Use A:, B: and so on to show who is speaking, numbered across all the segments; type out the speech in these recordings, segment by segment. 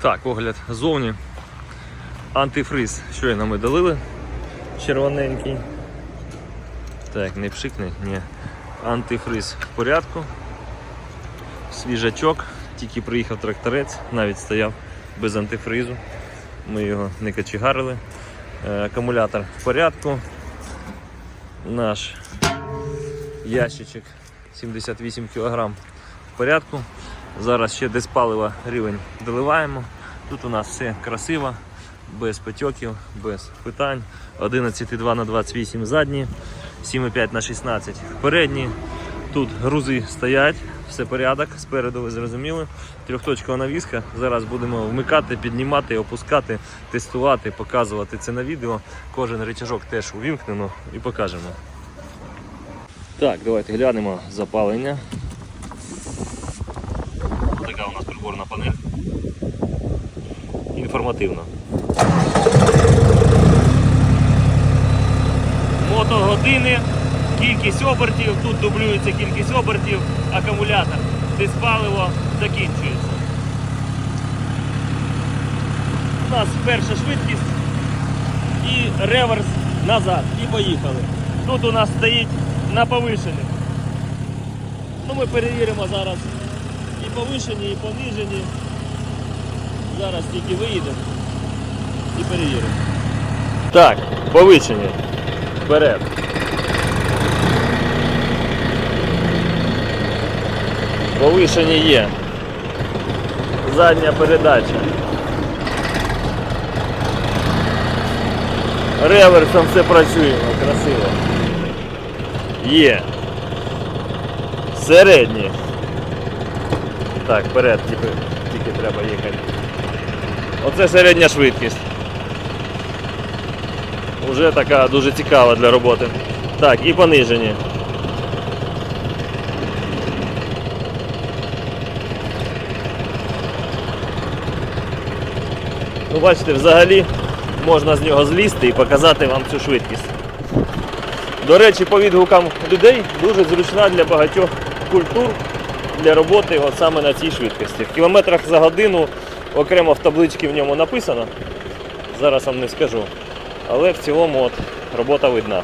A: Так, огляд ззовні. Антифриз щойно ми долили. Червоненький. Так, не пшикне, ні. Антифриз в порядку. Свіжачок. Тільки приїхав тракторець, навіть стояв без антифризу. Ми його не качегарили. Е, Акумулятор в порядку. Наш ящичок 78 кг в порядку. Зараз ще десь палива рівень доливаємо. Тут у нас все красиво, без потьоків, без питань. 11,2 на 28 задні, 7,5 на 16 передні. Тут грузи стоять, все порядок, спереду ви зрозуміли. Трьохточкова навіска. Зараз будемо вмикати, піднімати, опускати, тестувати, показувати це на відео. Кожен речажок теж увімкнено і покажемо. Так, давайте глянемо запалення. Така у нас приборна панель. Інформативно. Мотогодини, кількість обертів, тут дублюється кількість обертів, акумулятор, десь паливо закінчується. У нас перша швидкість і реверс назад. І поїхали. Тут у нас стоїть на повишених. Ну, ми перевіримо зараз і повишені, і понижені. Зараз тільки виїдемо і перевіримо. Так, повишені. Вперед. Повишені є. Задня передача. Реверсом все працює, красиво. Є. Середні. Так, вперед, тільки, тільки треба їхати. Оце середня швидкість. Уже така дуже цікава для роботи. Так, і понижені. Ну, бачите, взагалі можна з нього злізти і показати вам цю швидкість. До речі, по відгукам людей дуже зручна для багатьох культур для роботи от саме на цій швидкості. В кілометрах за годину окремо в табличці в ньому написано. Зараз вам не скажу. Але в цілому от, робота видна.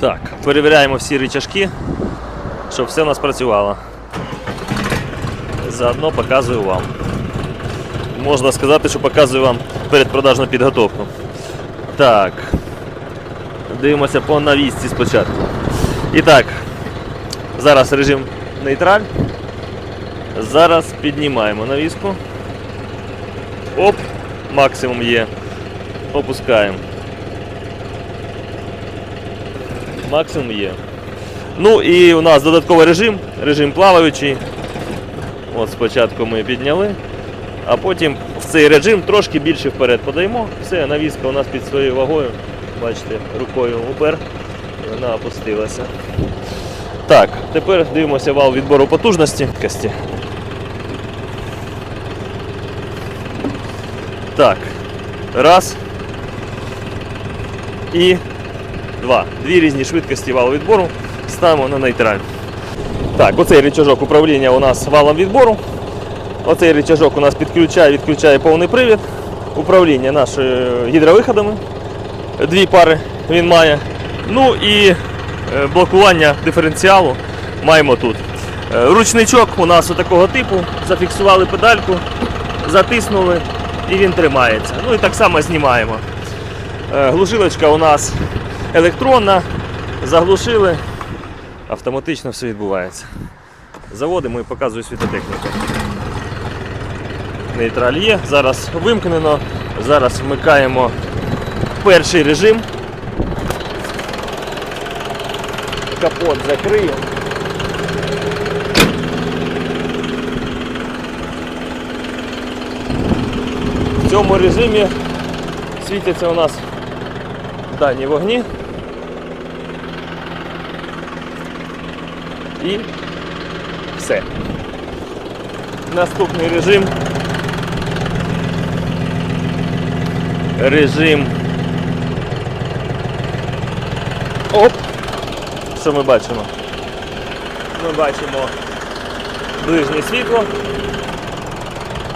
A: Так, перевіряємо всі рычажки, щоб все у нас працювало. Заодно показую вам. Можна сказати, що показую вам передпродажну підготовку. Так. Дивимося по навісці спочатку. І так, зараз режим нейтраль. Зараз піднімаємо навіску. Оп, максимум є. Опускаємо. Максимум є. Ну і у нас додатковий режим, режим плаваючий. От спочатку ми підняли, а потім в цей режим трошки більше вперед подаємо. Все, навіска у нас під своєю вагою. Бачите, рукою упер і вона опустилася. Так, тепер дивимося вал відбору потужності. Так. Раз. І два. Дві різні швидкості валу відбору. Ставимо на нейтраль. Так, оцей рычажок управління у нас валом відбору. Оцей рычажок у нас підключає, відключає повний привід. Управління нашими гідровиходами. Дві пари він має. Ну і е, блокування диференціалу маємо тут. Е, Ручничок у нас такого типу. Зафіксували педальку, затиснули і він тримається. Ну і так само знімаємо. Е, Глушилочка у нас електронна. Заглушили, автоматично все відбувається. Заводимо і показую світотехніку. Нейтраль є, зараз вимкнено, зараз вмикаємо перший режим. Капот закрию. В цьому режимі світяться у нас дані вогні. І все. Наступний режим. Режим. Оп! Що ми бачимо? ми бачимо ближнє світло.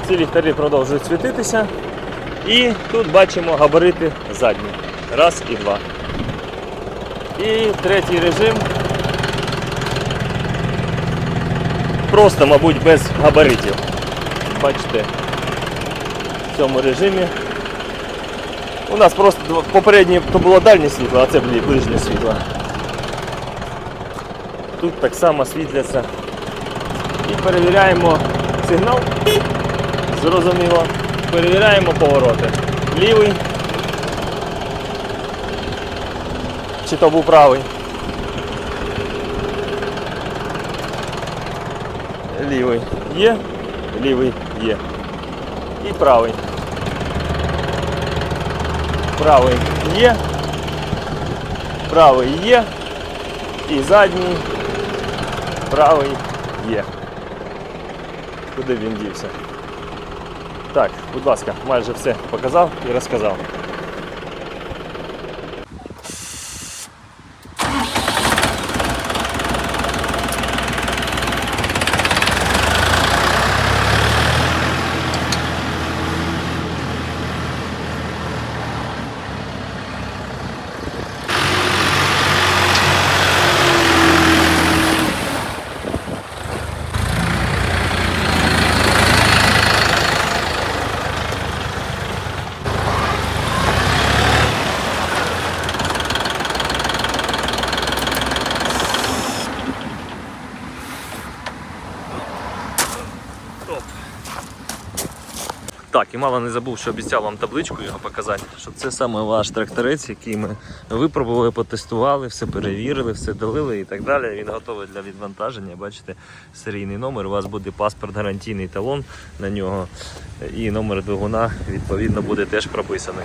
A: Ці ліхтарі продовжують світитися. І тут бачимо габарити задні. Раз і два. І третій режим. Просто, мабуть, без габаритів. Бачите, в цьому режимі. У нас просто попереднє то було дальнє світло, а це ближнє світло. Тут так само світляться. І перевіряємо сигнал. Зрозуміло. Перевіряємо повороти. Лівий. Чи то був правий? Лівий є, лівий є. І правий. Правий є. Правий є. І задній. Правий є. Куди він дівся? Так, будь ласка, майже все показав і розказав. Так, і мало не забув, що обіцяв вам табличку його показати, що це саме ваш тракторець, який ми випробували, потестували, все перевірили, все долили і так далі. Він готовий для відвантаження. Бачите, серійний номер. У вас буде паспорт, гарантійний талон на нього, і номер двигуна відповідно буде теж прописаний.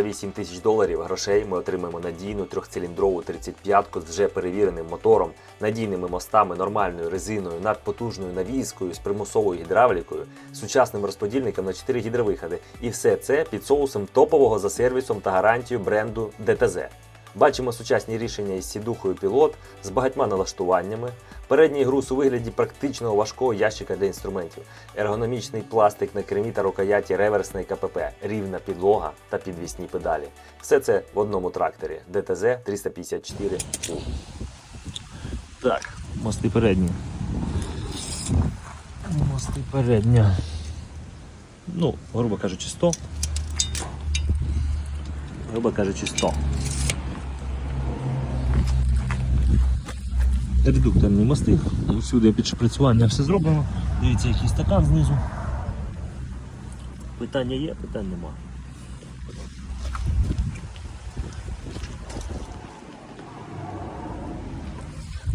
B: За 8 тисяч доларів грошей ми отримаємо надійну трьохциліндрову 35-ку з вже перевіреним мотором, надійними мостами, нормальною резиною, надпотужною навіскою з примусовою гідравлікою, сучасним розподільником на 4 гідровиходи. І все це під соусом топового за сервісом та гарантією бренду DTZ. Бачимо сучасні рішення із сідухою пілот з багатьма налаштуваннями, передній груз у вигляді практичного важкого ящика для інструментів, ергономічний пластик на кермі та рукояті реверсної КПП, рівна підлога та підвісні педалі. Все це в одному тракторі DTZ 354 U.
A: Так, мости передні. Мости передні. Ну, грубо кажучи, 100. Грубо кажучи, 100. Редукторні мости. Всюди під шприцювання все зроблено. Дивіться, який стакан знизу. Питання є, питань нема.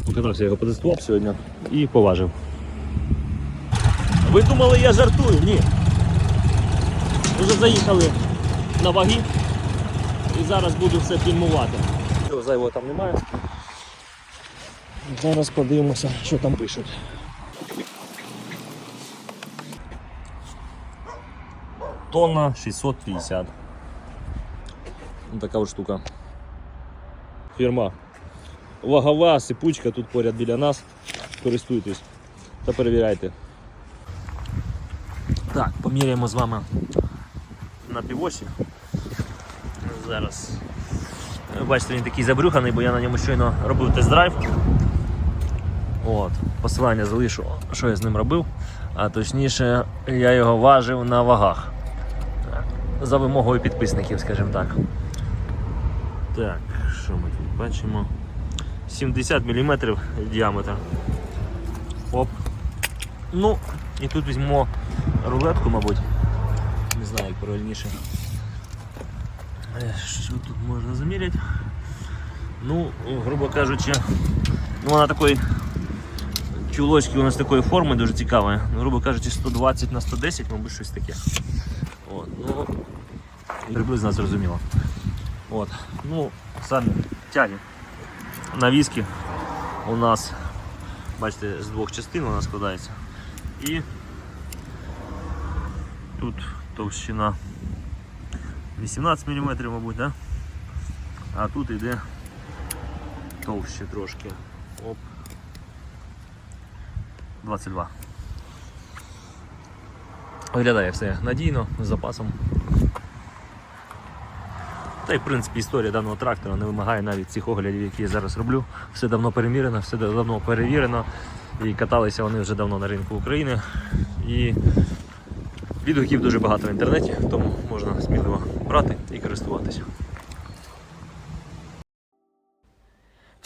A: Покатався його потестував сьогодні і поважив. Ви думали, я жартую? Ні. Вже заїхали на ваги і зараз буду все фільмувати. Зайвого там немає. Зараз подивимося, що там пишуть. Тонна 650. Ну, така от штука. Фірма вагова сипучка тут поряд біля нас. Користуйтесь та перевіряйте. Так, поміряємо з вами на півосі. Зараз. Бачите, він такий забрюханий, бо я на ньому щойно робив тест-драйв. От, посилання залишу, що я з ним робив. А точніше, я його важив на вагах. За вимогою підписників, скажімо так. Так, що ми тут бачимо? 70 мм діаметр. Оп. Ну, і тут візьмемо рулетку, мабуть. Не знаю, як правильніше. Е, Що тут можна заміряти? Ну, грубо кажучи, ну вона такої чулочки у нас такої форми дуже цікавої. Ну, грубо кажучи, 120 на 110, мабуть, щось таке. От, ну, приблизно зрозуміло. От, ну, самі тяги. Навіски у нас Бачите, з двох частин вона складається. І тут товщина 18 мм, мабуть, да? а тут йде товще трошки. Оп. 22. Виглядає все надійно, з запасом. Та й в принципі історія даного трактора не вимагає навіть цих оглядів, які я зараз роблю. Все давно перемірено, все давно перевірено. І каталися вони вже давно на ринку України. І відгуків дуже багато в інтернеті, тому можна сміливо брати і користуватися.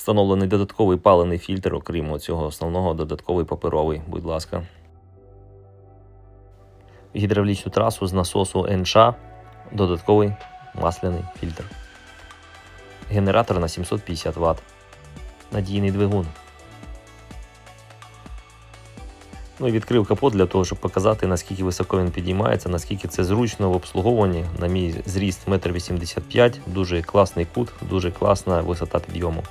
A: Встановлений додатковий палений фільтр, окрім цього основного, додатковий паперовий, будь ласка. Гідравлічну трасу з насосу НШ додатковий масляний фільтр. Генератор на 750 Вт. Надійний двигун. Ну і відкрив капот для того, щоб показати, наскільки високо він підіймається, наскільки це зручно в обслуговуванні. На мій зріст 1,85 м, дуже класний кут, дуже класна висота підйому.